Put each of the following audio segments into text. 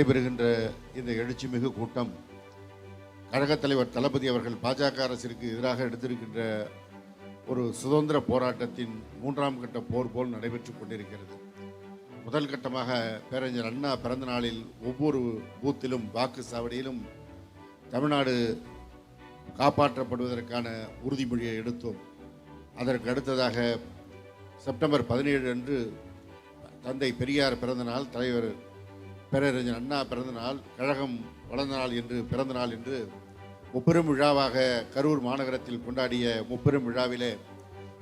நடைபெறுகின்ற இந்த எழுச்சிமிகு கூட்டம் கழகத் தலைவர் தளபதி அவர்கள் பாஜக அரசிற்கு எதிராக எடுத்திருக்கின்ற ஒரு சுதந்திர போராட்டத்தின் மூன்றாம் கட்ட போர் போல் நடைபெற்று கொண்டிருக்கிறது. முதல் கட்டமாக பேரறிஞர் அண்ணா பிறந்த நாளில் ஒவ்வொரு பூத்திலும் வாக்கு சாவடியிலும் தமிழ்நாடு காப்பாற்றப்படுவதற்கான உறுதிமொழியை எடுத்தோம். அதற்கு அடுத்ததாக செப்டம்பர் பதினேழு அன்று தந்தை பெரியார் பிறந்த நாள் தலைவர் பேரறிஞர் அண்ணா பிறந்த நாள் கழகம் வளர்ந்த நாள் என்று பிறந்த நாள் என்று முப்பெரும் விழாவாக கரூர் மாநகரத்தில் கொண்டாடிய முப்பெரும் விழாவிலே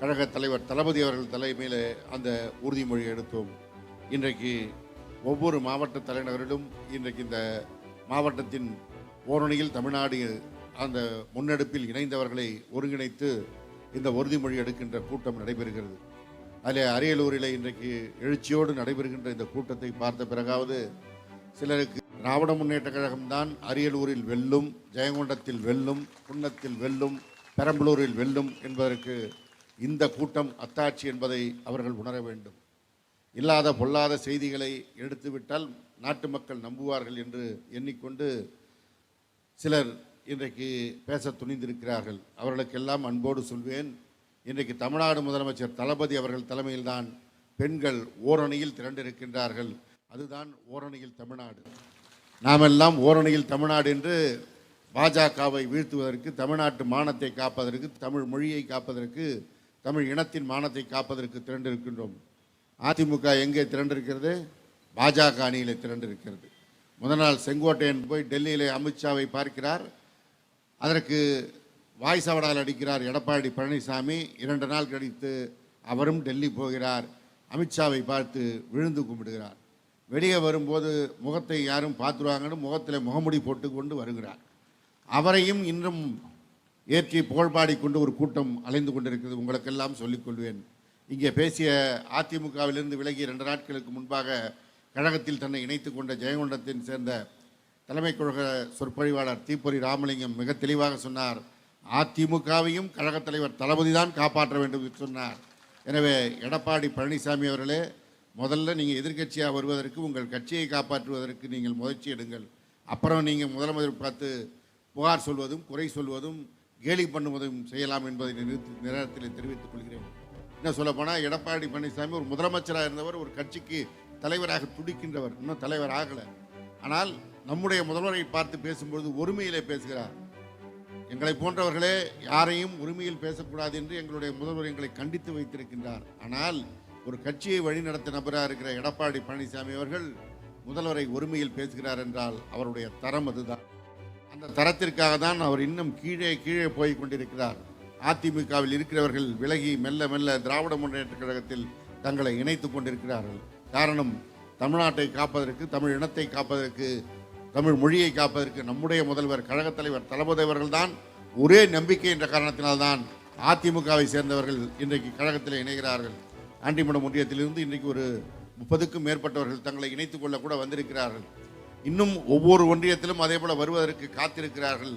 கழக தலைவர் தளபதி அவர்கள் தலைமையில் அந்த உறுதிமொழியை எடுத்தோம். இன்றைக்கு ஒவ்வொரு மாவட்ட தலைநகரிலும் இன்றைக்கு இந்த மாவட்டத்தின் ஓரணியில் தமிழ்நாடு அந்த முன்னெடுப்பில் இணைந்தவர்களை ஒருங்கிணைத்து இந்த உறுதிமொழி எடுக்கின்ற கூட்டம் நடைபெறுகிறது. அதில் அரியலூரில் இன்றைக்கு எழுச்சியோடு நடைபெறுகின்ற இந்த கூட்டத்தை பார்த்த பிறகாவது சிலருக்கு திராவிட முன்னேற்ற கழகம்தான் அரியலூரில் வெல்லும் ஜெயங்கொண்டத்தில் வெல்லும் குன்னத்தில் வெல்லும் பெரம்பலூரில் வெல்லும் என்பதற்கு இந்த கூட்டம் அத்தாட்சி என்பதை அவர்கள் உணர வேண்டும். இல்லாத பொல்லாத செய்திகளை எடுத்துவிட்டால் நாட்டு மக்கள் நம்புவார்கள் என்று எண்ணிக்கொண்டு சிலர் இன்றைக்கு பேச துணிந்திருக்கிறார்கள். அவர்களுக்கெல்லாம் அன்போடு சொல்வேன் இன்றைக்கு தமிழ்நாடு முதலமைச்சர் தளபதி அவர்கள் தலைமையில்தான் பெண்கள் ஓரணியில் திரண்டிருக்கின்றார்கள். அதுதான் ஓரணியில் தமிழ்நாடு. நாமெல்லாம் ஓரணியில் தமிழ்நாடு என்று பாஜகவை வீழ்த்துவதற்கு தமிழ்நாட்டு மானத்தை காப்பதற்கு தமிழ் மொழியை காப்பதற்கு தமிழ் இனத்தின் மானத்தை காப்பதற்கு திரண்டிருக்கின்றோம். அதிமுக எங்கே திரண்டிருக்கிறது? பாஜக அணியிலே திரண்டிருக்கிறது. முதல் நாள் செங்கோட்டையன் போய் டெல்லியிலே அமித்ஷாவை பார்க்கிறார். அதற்கு வாய் சவடால் அடிக்கிறார் எடப்பாடி பழனிசாமி. இரண்டு நாள் கழித்து அவரும் டெல்லி போகிறார். அமித்ஷாவை பார்த்து விழுந்து கும்பிடுகிறார். வெளியே வரும்போது முகத்தை யாரும் பார்த்துருவாங்கன்னு முகத்தில் முகமுடி போட்டு கொண்டு வருகிறார். அவரையும் இன்னும் ஏற்றி புகழ்பாடி கொண்டு ஒரு கூட்டம் அலைந்து கொண்டிருக்கிறது. உங்களுக்கெல்லாம் சொல்லிக்கொள்வேன் இங்கே பேசிய அதிமுகவிலிருந்து விலகி ரெண்டு நாட்களுக்கு முன்பாக கழகத்தில் தன்னை இணைத்து கொண்ட ஜெயங்கொண்டத்தின் சேர்ந்த தலைமை கழக சொற்பொழிவாளர் தீப்பொறி ராமலிங்கம் மிக தெளிவாக சொன்னார். அதிமுகவையும் கழகத் தலைவர் தளபதி தான் காப்பாற்ற வேண்டும் என்று சொன்னார். எனவே எடப்பாடி பழனிசாமி அவர்களே முதல்ல நீங்கள் எதிர்க்கட்சியாக வருவதற்கு உங்கள் கட்சியை காப்பாற்றுவதற்கு நீங்கள் முயற்சி எடுங்கள். அப்புறம் நீங்கள் முதலமைச்சர் பார்த்து புகார் சொல்வதும் குறை சொல்வதும் கேலி பண்ணுவதும் செய்யலாம் என்பதை நிறுத்தி நேரத்தில் தெரிவித்துக் கொள்கிறேன். என்ன சொல்லப்போனால் எடப்பாடி பழனிசாமி ஒரு முதலமைச்சராக இருந்தவர் ஒரு கட்சிக்கு தலைவராக துடிக்கின்றவர். இன்னும் தலைவர் ஆகலை. ஆனால் நம்முடைய முதல்வரை பார்த்து பேசும்பொழுது ஒருமையிலே பேசுகிறார். எங்களை போன்றவர்களே யாரையும் உரிமையில் பேசக்கூடாது என்று எங்களுடைய முதல்வர் எங்களை கண்டித்து வைத்திருக்கின்றார். ஆனால் ஒரு கட்சியை வழிநடத்த நபராக இருக்கிற எடப்பாடி பழனிசாமி அவர்கள் முதல்வரை ஒருமையில் பேசுகிறார் என்றால் அவருடைய தரம் அதுதான். அந்த தரத்திற்காக தான் அவர் இன்னும் கீழே கீழே போய் கொண்டிருக்கிறார். அதிமுகவில் இருக்கிறவர்கள் விலகி மெல்ல மெல்ல திராவிட முன்னேற்ற கழகத்தில் தங்களை இணைத்துக் கொண்டிருக்கிறார்கள். காரணம் தமிழ்நாட்டை காப்பதற்கு தமிழ் இனத்தை காப்பதற்கு தமிழ் மொழியை காப்பதற்கு நம்முடைய முதல்வர் கழகத் தலைவர் தளபதி அவர்கள்தான் ஒரே நம்பிக்கை என்ற காரணத்தினால்தான் அதிமுகவை சேர்ந்தவர்கள் இன்றைக்கு கழகத்தில் இணைகிறார்கள். ஆண்டிமடம் ஒன்றியத்திலிருந்து இன்றைக்கு ஒரு முப்பதுக்கும் மேற்பட்டவர்கள் தங்களை இணைத்துக் கொள்ள கூட வந்திருக்கிறார்கள். இன்னும் ஒவ்வொரு ஒன்றியத்திலும் அதே போல வருவதற்கு காத்திருக்கிறார்கள்.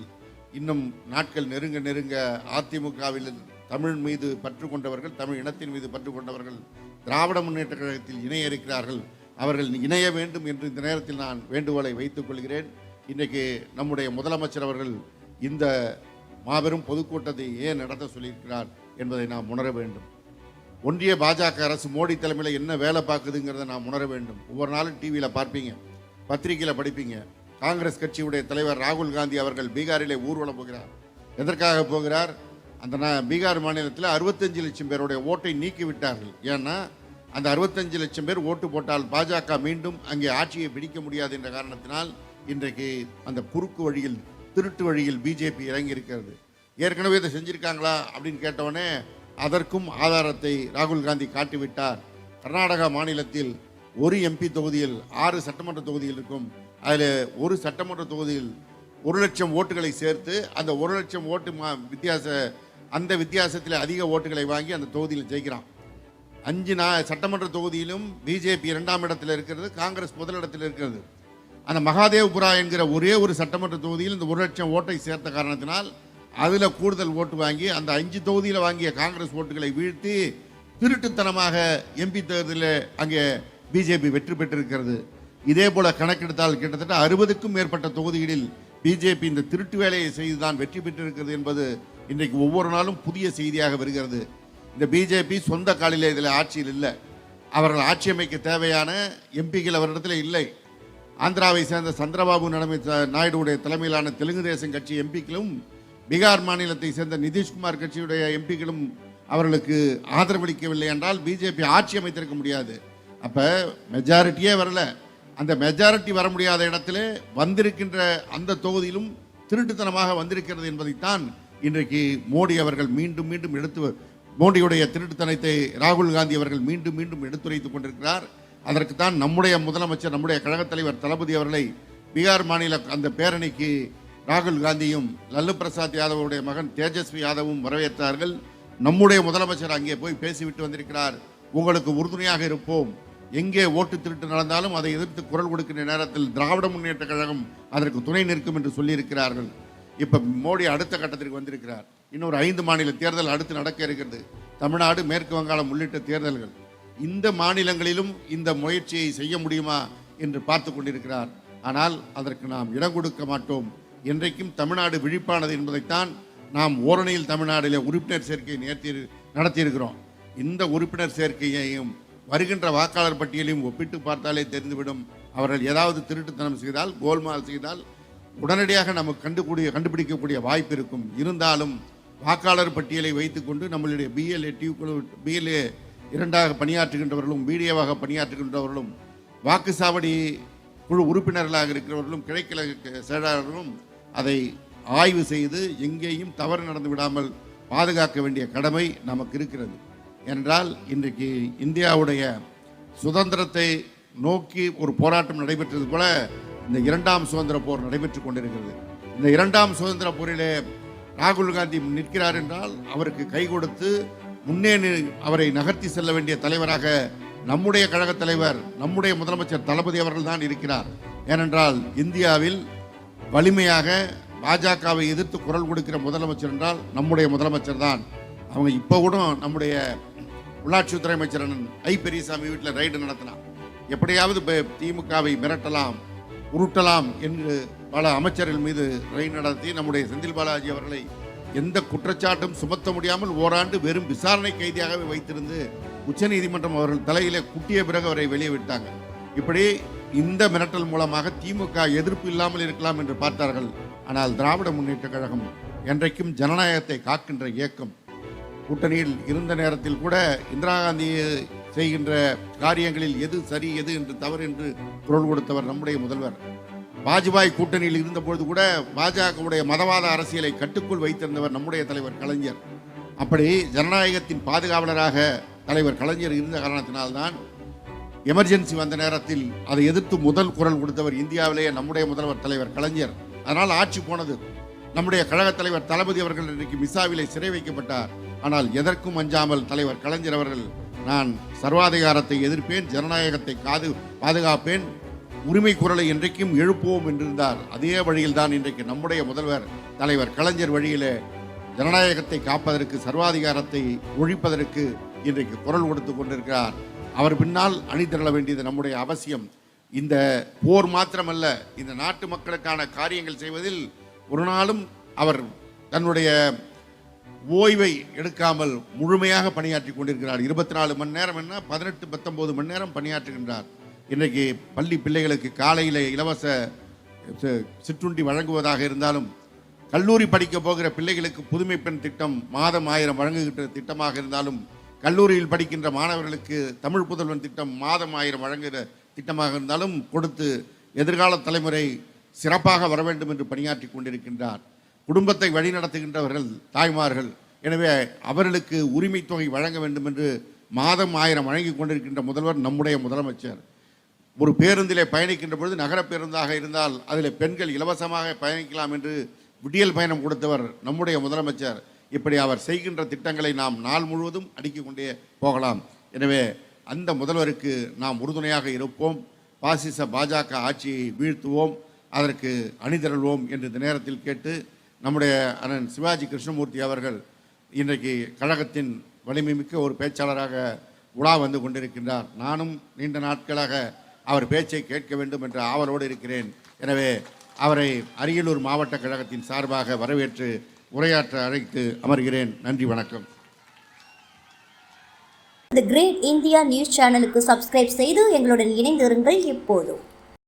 இன்னும் நாட்கள் நெருங்க நெருங்க அதிமுகவில் தமிழ் மீது பற்று கொண்டவர்கள் தமிழ் இனத்தின் மீது பற்று கொண்டவர்கள் திராவிட முன்னேற்ற கழகத்தில் இணைய இருக்கிறார்கள். அவர்கள் இணைய வேண்டும் என்று இந்த நேரத்தில் நான் வேண்டுகோளை வைத்துக் கொள்கிறேன். இன்றைக்கு நம்முடைய முதலமைச்சர் அவர்கள் இந்த மாபெரும் பொதுக்கூட்டத்தை ஏன் நடத்த சொல்லியிருக்கிறார் என்பதை நாம் உணர வேண்டும். ஒன்றிய பாஜக அரசு மோடி தலைமையில் என்ன வேலை பார்க்குதுங்கிறத நாம் உணர வேண்டும். ஒவ்வொரு நாளும் டிவியில் பார்ப்பீங்க. பத்திரிகையில் படிப்பீங்க. காங்கிரஸ் கட்சியுடைய தலைவர் ராகுல் காந்தி அவர்கள் பீகாரிலே ஊர்வலம் போகிறார். எதற்காக போகிறார்? அந்த பீகார் மாநிலத்தில் அறுபத்தஞ்சு லட்சம் பேருடைய ஓட்டை நீக்கி விட்டார்கள். ஏன்னா அந்த அறுபத்தஞ்சு லட்சம் பேர் ஓட்டு போட்டால் பாஜக மீண்டும் அங்கே ஆட்சியை பிடிக்க முடியாது என்ற காரணத்தினால் இன்றைக்கு அந்த குறுக்கு வழியில் திருட்டு வழியில் பிஜேபி இறங்கி இருக்கிறது ஏற்கனவே இதை செஞ்சுருக்காங்களா அப்படின்னு கேட்டவொடனே அதற்கும் ஆதாரத்தை ராகுல் காந்தி காட்டிவிட்டார். கர்நாடகா மாநிலத்தில் ஒரு எம்பி தொகுதியில் ஆறு சட்டமன்ற தொகுதியில் இருக்கும். அதில் ஒரு சட்டமன்ற தொகுதியில் ஒரு லட்சம் ஓட்டுகளை சேர்த்து அந்த ஒரு லட்சம் ஓட்டு மா வித்தியாச அந்த வித்தியாசத்தில் அதிக ஓட்டுகளை வாங்கி அந்த தொகுதியில் ஜெயிக்கிறான். அஞ்சு நா சட்டமன்ற தொகுதியிலும் பிஜேபி இரண்டாம் இடத்தில் இருக்கிறது காங்கிரஸ் முதலிடத்தில் இருக்கிறது. அந்த மகாதேவ்புரா என்கிற ஒரே ஒரு சட்டமன்ற தொகுதியில் இந்த ஒரு லட்சம் ஓட்டை சேர்த்த காரணத்தினால் அதில் கூடுதல் ஓட்டு வாங்கி அந்த அஞ்சு தொகுதியில் வாங்கிய காங்கிரஸ் ஓட்டுகளை வீழ்த்தி திருட்டுத்தனமாக எம்பி தேர்தலில் அங்கே பிஜேபி வெற்றி பெற்றிருக்கிறது. இதே போல் கணக்கெடுத்தால் கிட்டத்தட்ட அறுபதுக்கும் மேற்பட்ட தொகுதிகளில் பிஜேபி இந்த திருட்டு வேலையை செய்துதான் வெற்றி பெற்றிருக்கிறது என்பது இன்றைக்கு ஒவ்வொரு நாளும் புதிய செய்தியாக வருகிறது. இந்த பிஜேபி சொந்த காலில் இதில் ஆட்சியில் இல்லை. அவர்கள் ஆட்சி அமைக்க தேவையான எம்பிக்கள் அவரிடத்தில் இல்லை. ஆந்திராவை சேர்ந்த சந்திரபாபு நடமை நாயுடுவுடைய தலைமையிலான தெலுங்கு தேசம் கட்சி எம்பிக்களும் பீகார் மாநிலத்தை சேர்ந்த நிதிஷ்குமார் கட்சியுடைய எம்பிக்களும் அவர்களுக்கு ஆதரவளிக்கவில்லை என்றால் பிஜேபி ஆட்சி அமைத்திருக்க முடியாது. அப்போ மெஜாரிட்டியே வரல. அந்த மெஜாரிட்டி வர முடியாத இடத்துல வந்திருக்கின்ற அந்த தொகுதியிலும் திருட்டுத்தனமாக வந்திருக்கிறது என்பதைத்தான் இன்றைக்கு மோடி அவர்கள் மீண்டும் மீண்டும் எடுத்து மோடியுடைய திருட்டுத்தனத்தை ராகுல் காந்தி அவர்கள் மீண்டும் மீண்டும் எடுத்துரைத்துக் கொண்டிருக்கிறார். அதற்குத்தான் நம்முடைய முதலமைச்சர் நம்முடைய கழகத் தலைவர் தளபதி அவர்களை பீகார் மாநில அந்த பேரணிக்கு ராகுல் காந்தியும் லல்லு பிரசாத் யாதவுடைய மகன் தேஜஸ்வி யாதவும் வரவேற்றார்கள். நம்முடைய முதலமைச்சர் அங்கே போய் பேசிவிட்டு வந்திருக்கிறார். உங்களுக்கு உறுதுணையாக இருப்போம். எங்கே ஓட்டு திருட்டு நடந்தாலும் அதை எதிர்த்து குரல் கொடுக்கின்ற நேரத்தில் திராவிட முன்னேற்ற கழகம் அதற்கு துணை நிற்கும் என்று சொல்லியிருக்கிறார்கள். இப்போ மோடி அடுத்த கட்டத்திற்கு வந்திருக்கிறார். இன்னொரு ஐந்து மாநில தேர்தல் அடுத்து நடக்க இருக்கிறது. தமிழ்நாடு மேற்கு வங்காளம் உள்ளிட்ட தேர்தல்கள். இந்த மாநிலங்களிலும் இந்த முயற்சியை செய்ய முடியுமா என்று பார்த்து கொண்டிருக்கிறார். ஆனால் அதற்கு நாம் இடம் கொடுக்க மாட்டோம். என்றைக்கும் தமிழ்நாடு விழிப்பானது என்பதைத்தான் நாம் ஓரணியில் தமிழ்நாட்டிலே உறுப்பினர் சேர்க்கை நேர்த்தி நடத்தியிருக்கிறோம். இந்த உறுப்பினர் சேர்க்கையையும் வருகின்ற வாக்காளர் பட்டியலையும் ஒப்பிட்டு பார்த்தாலே தெரிந்துவிடும். அவர்கள் ஏதாவது திருட்டுத்தனம் செய்தால் கோல்மால் செய்தால் உடனடியாக நமக்கு கண்டுக்கூடிய கண்டுபிடிக்கக்கூடிய வாய்ப்பு இருக்கும். இருந்தாலும் வாக்காளர் பட்டியலை வைத்துக்கொண்டு நம்மளுடைய பிஎல்ஏ டியூ குழு பிஎல்ஏ இரண்டாக பணியாற்றுகின்றவர்களும் பிடிஏவாக பணியாற்றுகின்றவர்களும் வாக்குச்சாவடி குழு உறுப்பினர்களாக இருக்கிறவர்களும் கிழக்கிழக்கு செயலாளர்களும் அதை ஆய்வு செய்து எங்கேயும் தவறு நடந்து விடாமல் பாதுகாக்க வேண்டிய கடமை நமக்கு இருக்கிறது. என்றால் இன்றைக்கு இந்தியாவுடைய சுதந்திரத்தை நோக்கி ஒரு போராட்டம் நடைபெற்றது போல இந்த இரண்டாம் சுதந்திர போர் நடைபெற்றுக் கொண்டிருக்கிறது. இந்த இரண்டாம் சுதந்திர போரிலே ராகுல் காந்தி நிற்கிறார் என்றால் அவருக்கு கை கொடுத்து முன்னே அவரை நகர்த்தி செல்ல வேண்டிய தலைவராக நம்முடைய கழகத் தலைவர் நம்முடைய முதலமைச்சர் தளபதி அவர்கள் தான் இருக்கிறார். ஏனென்றால் இந்தியாவில் வலிமையாக பாஜகவை எதிர்த்து குரல் கொடுக்கிற முதலமைச்சர் என்றால் நம்முடைய முதலமைச்சர் தான். அவங்க இப்போ கூட நம்முடைய உள்ளாட்சித்துறை அமைச்சர் ஐ பெரியசாமி வீட்டில் ரைடு நடத்தினான். எப்படியாவது திமுகவை மிரட்டலாம் உருட்டலாம் என்று பல அமைச்சர்கள் மீது ரைடு நடத்தி நம்முடைய செந்தில் பாலாஜி அவர்களை எந்த குற்றச்சாட்டும் சுமத்த முடியாமல் ஓராண்டு வெறும் விசாரணை கைதியாகவே வைத்திருந்து உச்சநீதிமன்றம் அவர்கள் தலையிலே குட்டிய பிறகு அவரை வெளியே விட்டாங்க. இப்படி இந்த மிரட்டல் மூலமாக திமுக எதிர்ப்பு இல்லாமல் இருக்கலாம் என்று பார்த்தார்கள். ஆனால் திராவிட முன்னேற்ற கழகம் என்றைக்கும் ஜனநாயகத்தை காக்கின்ற இயக்கம். கூட்டணியில் இருந்த நேரத்தில் கூட இந்திரா காந்தி செய்கின்ற காரியங்களில் எது சரி எது என்று தவறு என்று குரல் கொடுத்தவர் நம்முடைய முதல்வர். வாஜ்பாய் கூட்டணியில் இருந்தபொழுது கூட பாஜகவுடைய மதவாத அரசியலை கட்டுக்குள் வைத்திருந்தவர் நம்முடைய தலைவர் கலைஞர். அப்படி ஜனநாயகத்தின் பாதுகாவலராக தலைவர் கலைஞர் இருந்த காரணத்தினால்தான் எமர்ஜென்சி வந்த நேரத்தில் அதை எதிர்த்து முதல் குரல் கொடுத்தவர் இந்தியாவிலேயே நம்முடைய முதல்வர் தலைவர் கலைஞர். அதனால் ஆட்சி போனது. நம்முடைய கழகத் தலைவர் தளபதி அவர்கள் இன்றைக்கு மிசாவிலே சிறை வைக்கப்பட்டார். ஆனால் எதற்கும் அஞ்சாமல் தலைவர் கலைஞர் அவர்கள் நான் சர்வாதிகாரத்தை எதிர்ப்பேன் ஜனநாயகத்தை காது பாதுகாப்பேன் உரிமை குரலை என்றைக்கும் எழுப்புவோம் என்றிருந்தார். அதே வழியில்தான் இன்றைக்கு நம்முடைய முதல்வர் தலைவர் கலைஞர் வழியிலே ஜனநாயகத்தை காப்பதற்கு சர்வாதிகாரத்தை ஒழிப்பதற்கு இன்றைக்கு குரல் கொடுத்து கொண்டிருக்கிறார். அவர் பின்னால் அணிதிரள வேண்டியது நம்முடைய அவசியம். இந்த போர் மாத்திரமல்ல இந்த நாட்டு மக்களுக்கான காரியங்கள் செய்வதில் ஒரு நாளும் அவர் தன்னுடைய ஓய்வை எடுக்காமல் முழுமையாக பணியாற்றி கொண்டிருக்கிறார். இருபத்தி நாலு மணி நேரம் என்ன? பதினெட்டு பத்தொம்போது மணி நேரம் பணியாற்றுகின்றார். இன்றைக்கு பள்ளி பிள்ளைகளுக்கு காலையில் இலவச சிற்றுண்டி வழங்குவதாக இருந்தாலும் கல்லூரி படிக்க போகிற பிள்ளைகளுக்கு புதுமை பெண் திட்டம் மாதம் ஆயிரம் வழங்குகின்ற திட்டமாக இருந்தாலும் கல்லூரியில் படிக்கின்ற மாணவர்களுக்கு தமிழ் புதல்வன் திட்டம் மாதம் ஆயிரம் வழங்குகிற திட்டமாக இருந்தாலும் கொடுத்து எதிர்கால தலைமுறை சிறப்பாக வர வேண்டும் என்று பணியாற்றி கொண்டிருக்கின்றார். குடும்பத்தை வழிநடத்துகின்றவர்கள் தாய்மார்கள் எனவே அவர்களுக்கு உரிமை தொகை வழங்க வேண்டும் என்று மாதம் ஆயிரம் வழங்கி கொண்டிருக்கின்ற முதல்வர் நம்முடைய முதலமைச்சர். ஒரு பேருந்திலே பயணிக்கின்ற பொழுது நகர பேருந்தாக இருந்தால் அதில் பெண்கள் இலவசமாக பயணிக்கலாம் என்று விடியல் பயணம் கொடுத்தவர் நம்முடைய முதலமைச்சர். இப்படி அவர் செய்கின்ற திட்டங்களை நாம் நாள் முழுவதும் அடுக்கிக் கொண்டே போகலாம். எனவே அந்த முதல்வருக்கு நாம் உறுதுணையாக இருப்போம். பாசிச பாஜக ஆட்சியை வீழ்த்துவோம். அதற்கு அணிதிரள்வோம் என்று இந்த நேரத்தில் கேட்டு நம்முடைய அண்ணன் சிவாஜி கிருஷ்ணமூர்த்தி அவர்கள் இன்றைக்கு கழகத்தின் வலிமை மிக்க ஒரு பேச்சாளராக உலா வந்து கொண்டிருக்கின்றார். நானும் நீண்ட நாட்களாக அவர் பேச்சை கேட்க வேண்டும் என்ற ஆவலோடு இருக்கிறேன். எனவே அவரை அரியலூர் மாவட்ட கழகத்தின் சார்பாக வரவேற்று உரையாற்ற அழைத்து அமர்கிறேன். நன்றி வணக்கம். தி கிரேட் இந்தியா நியூஸ் சேனலுக்கு சப்ஸ்கிரைப் செய்து எங்களுடன் இணைந்திருங்கள் இப்போதும்.